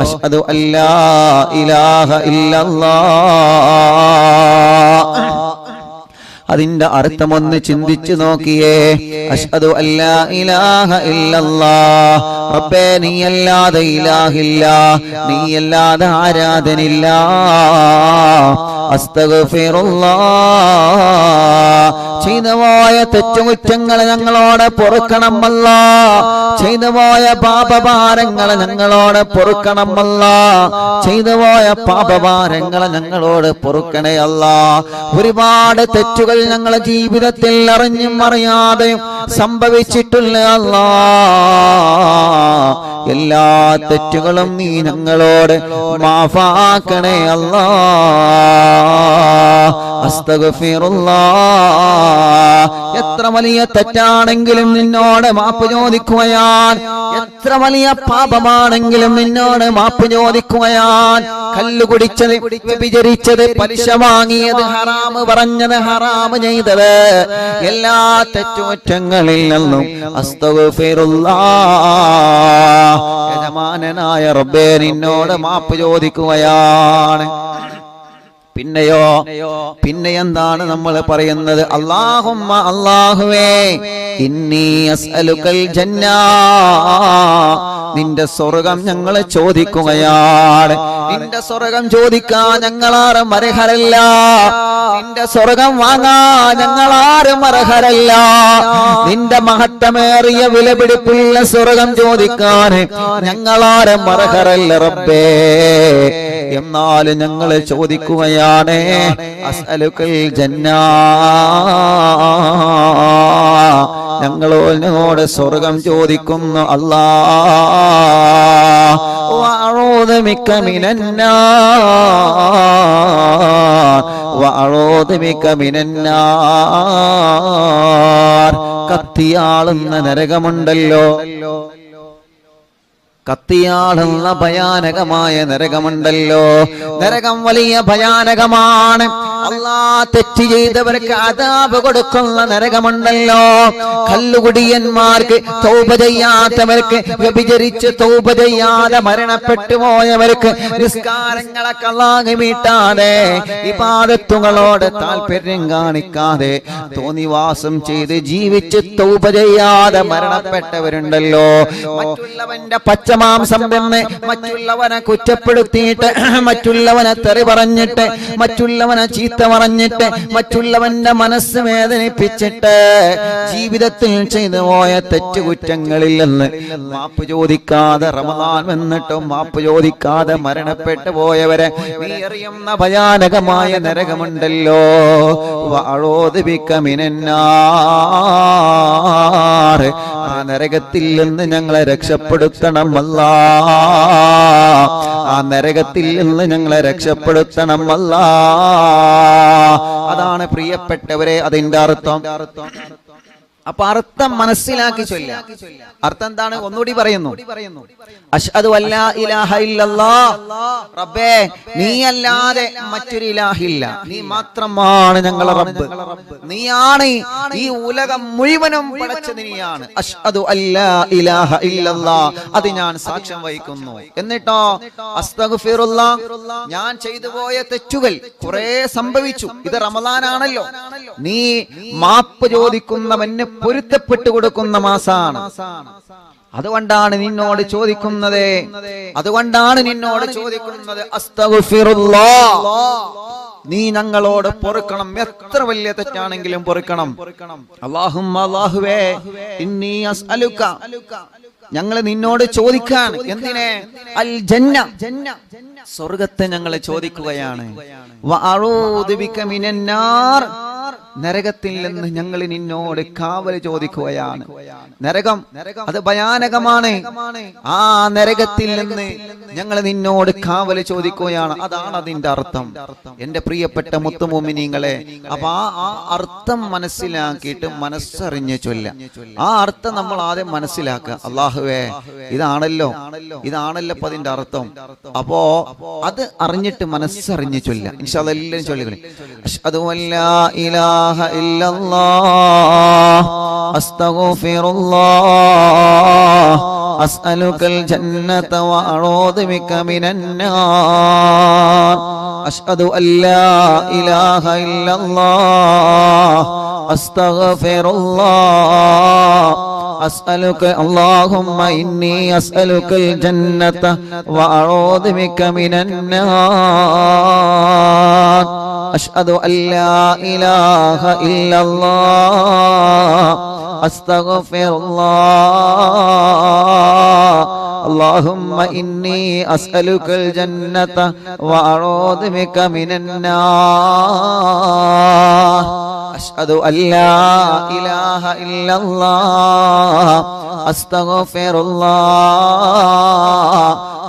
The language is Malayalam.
അഷ്ഹദു അല്ലാ ഇലാഹ അതിന്റെ അതിന്റെ അർത്ഥമൊന്ന് ചിന്തിച്ചു നോക്കിയേ. അഷ്ഹദു അല്ലാ ഇലാഹ ഇല്ലല്ലാ. റബ്ബേ നീയല്ലാതെ ഇലാഹില്ല. നീ നീയല്ലാതെ ആരാധനില്ല ചെയ്തുപോയ തെറ്റുകുറ്റങ്ങളെ ഞങ്ങളോട് പൊറുക്കണമല്ല. ചെയ്തവായ പാപഭാരങ്ങളെ ഞങ്ങളോട് പൊറുക്കണമല്ല. ചെയ്തവായ പാപഭാരങ്ങളെ ഞങ്ങളോട് പൊറുക്കണേ അല്ല ഒരുപാട് തെറ്റുകൾ ഞങ്ങളെ ജീവിതത്തിൽ അറിഞ്ഞും അറിയാതെയും സംഭവിച്ചിട്ടുള്ള അല്ല എല്ലാ തെറ്റുകളും നീ ഞങ്ങളോട് മാഫാക്കണേ അല്ലാ. എത്ര വലിയ തെറ്റാണെങ്കിലും നിന്നോട് മാപ്പ് ചോദിക്കുകയാൻ. എത്ര വലിയ പാപമാണെങ്കിലും നിന്നോട് മാപ്പ് ചോദിക്കുകയാൻ. കല്ല് കുടിച്ചത് വിചരിച്ചത് പലിശ വാങ്ങിയത് ഹറാമ് പറഞ്ഞത് ഹറാമ് ചെയ്തത്. എല്ലാ തെറ്റുകുറ്റങ്ങളിൽ നിന്നും യജമാനനായ റബ്ബേ നിന്നോട് മാപ്പ് ചോദിക്കുകയാണ്. പിന്നെയോ പിന്നെ എന്താണ് നമ്മൾ പറയുന്നത്? അള്ളാഹുമ്മ അള്ളാഹുവേ ഇന്നി അസ്അലുക്കൽ ജന്ന. നിന്റെ സ്വർഗം ഞങ്ങളെ ചോദിക്കുകയാണ്. നിന്റെ സ്വർഗം ചോദിക്കാൻ ഞങ്ങളാരും അർഹരല്ല നിന്റെ സ്വർഗം വാങ്ങാൻ ഞങ്ങളാരും അർഹരല്ല നിന്റെ മഹത്വമേറിയ വിലപിടിപ്പുള്ള സ്വർഗം ചോദിക്കാൻ ഞങ്ങളാരും അർഹരല്ല റബ്ബേ. എന്നാലും ഞങ്ങൾ ചോദിക്കുകയാണ്. അസലുക്കൽ ജന്ന. ഞങ്ങളോട് സ്വർഗം ചോദിക്കുന്നു അല്ലാ മിക്ക മിനന്നാ ബിക മിനന്നാർ. കത്തിയാളുന്ന നരകമുണ്ടല്ലോ. കത്തിയാളുന്ന ഭയാനകമായ നരകമുണ്ടല്ലോ. നരകം വലിയ ഭയാനകമാണ്. അള്ളാ തെറ്റ് ചെയ്തവർക്ക് അതാപ് കൊടുക്കുന്ന നരകമുണ്ടല്ലോ. കല്ലുകുടിയന്മാർക്ക് തൗപ ചെയ്യാത്തവർക്ക് വ്യഭിചരിച്ച് തൗപ ചെയ്യാതെ മരണപ്പെട്ടു പോയവർക്ക് നിസ്കാരങ്ങളൊക്കെ അള്ളാഹ് വീട്ടാതെ പാദത്തുകളോട് താല്പര്യം കാണിക്കാതെ തോന്നിവാസം ചെയ്ത് ജീവിച്ച് തൗപ ചെയ്യാതെ മരണപ്പെട്ടവരുണ്ടല്ലോ. മറ്റുള്ളവന്റെ പച്ചമാംസം തന്നെ മറ്റുള്ളവനെ കുറ്റപ്പെടുത്തിയിട്ട് മറ്റുള്ളവനെ തെറി പറഞ്ഞിട്ട് മറ്റുള്ളവനെ ചീത്ത പറഞ്ഞിട്ട് മറ്റുള്ളവന്റെ മനസ്സ് വേദനിപ്പിച്ചിട്ട് ജീവിതത്തിൽ ചെയ്തു പോയ തെറ്റുകുറ്റങ്ങളിൽ നിന്ന് മാപ്പ് ചോദിക്കാതെ റമദാൻ വന്നിട്ടും മാപ്പ് ചോദിക്കാതെ മരണപ്പെട്ടു പോയവരെ അറിയുന്ന ഭയാനകമായ നരകമുണ്ടല്ലോ. വാഴോദിപ്പിക്കമിനാറ് ആ നരകത്തിൽ നിന്ന് ഞങ്ങളെ രക്ഷപ്പെടുത്തണം അല്ല ആ നരകത്തിൽ നിന്ന് ഞങ്ങളെ രക്ഷപ്പെടുത്തണം അല്ല അതാണ് പ്രിയപ്പെട്ടവരെ അതിന്റെ അർത്ഥം. അപ്പൊ അർത്ഥം മനസ്സിലാക്കി ചൊല്ല അർത്ഥം എന്താണ്? ഒന്നുകൂടി പറയുന്നു. അഷ്ഹദു അല്ലാ ഇലാഹ ഇല്ലല്ലാഹ് റബ്ബേ നീ അല്ലാതെ മറ്റൊരു ഇലാഹില്ല. നീ മാത്രമാണ് ഞങ്ങളെ റബ്ബ്. നീയാണ് ഈ ഉലകം മുഴുവനും പടച്ചത് നീയാണ്. അഷ്ഹദു അല്ലാ ഇലാഹ ഇല്ലല്ലാഹ് അത് ഞാൻ സാക്ഷ്യം വഹിക്കുന്നു. എന്നിട്ടോ? അസ്തഗ്ഫിറുല്ലാഹ് ഞാൻ ചെയ്തു പോയ തെറ്റുകൾ കുറെ സംഭവിച്ചു. ഇത് റമദാനാണല്ലോ. നീ മാപ്പ് ചോദിക്കുന്നവന് പൊരുത്തപ്പെട്ടു കൊടുക്കുന്ന മാസാണ്. അതുകൊണ്ടാണ് നിന്നോട് ചോദിക്കുന്നത് അതുകൊണ്ടാണ് നിന്നോട് ചോദിക്കുന്നത് നീ ഞങ്ങളോട് പൊറുക്കണം. എത്ര വലിയ തെറ്റാണെങ്കിലും പൊറുക്കണം. അള്ളാഹും ഞങ്ങൾ നിന്നോട് ചോദിക്കാൻ എന്തിനെ? അൽ ജന്ന സ്വർഗത്തെ ഞങ്ങൾ ചോദിക്കുകയാണ് നരകത്തിൽ നിന്ന് ഞങ്ങൾ നിന്നോട് കാവൽ ചോദിക്കുകയാണ്. നരകം അത് ഭയാനകമാണ്. ആ നരകത്തിൽ നിന്ന് ഞങ്ങൾ നിന്നോട് കാവൽ ചോദിക്കുകയാണ്. അതാണ് അതിന്റെ അർത്ഥം. എന്റെ പ്രിയപ്പെട്ട മുത്തുമോമിനിങ്ങളെ അപ്പൊ ആ ആ അർത്ഥം മനസ്സിലാക്കിയിട്ട് മനസ്സറിഞ്ഞ് ചൊല്ല. ആ അർത്ഥം നമ്മൾ ആദ്യം മനസ്സിലാക്കുക. അള്ളാഹുവേ ഇതാണല്ലോ. ഇതാണല്ലോ. അപ്പൊ അതിന്റെ അർത്ഥം. അപ്പോ അത് അറിഞ്ഞിട്ട് മനസ്സറിഞ്ഞ് ചൊല്ല. ഇൻഷാ അല്ലാ എല്ലാവരും ചൊല്ലുകളെ. إله إلا الله. أستغفر الله. أسألك الجنة وأعوذ بك من النار. أشهد أن لا إله إلا الله. أستغفر الله. أسألك اللهم إني أسألك الجنة وأعوذ بك من النار. أشهد أن لا إله إلا الله أستغفر الله اللهم إني أسألك الجنة وأعوذ بك من النار أشهد أن لا إله إلا الله أستغفر الله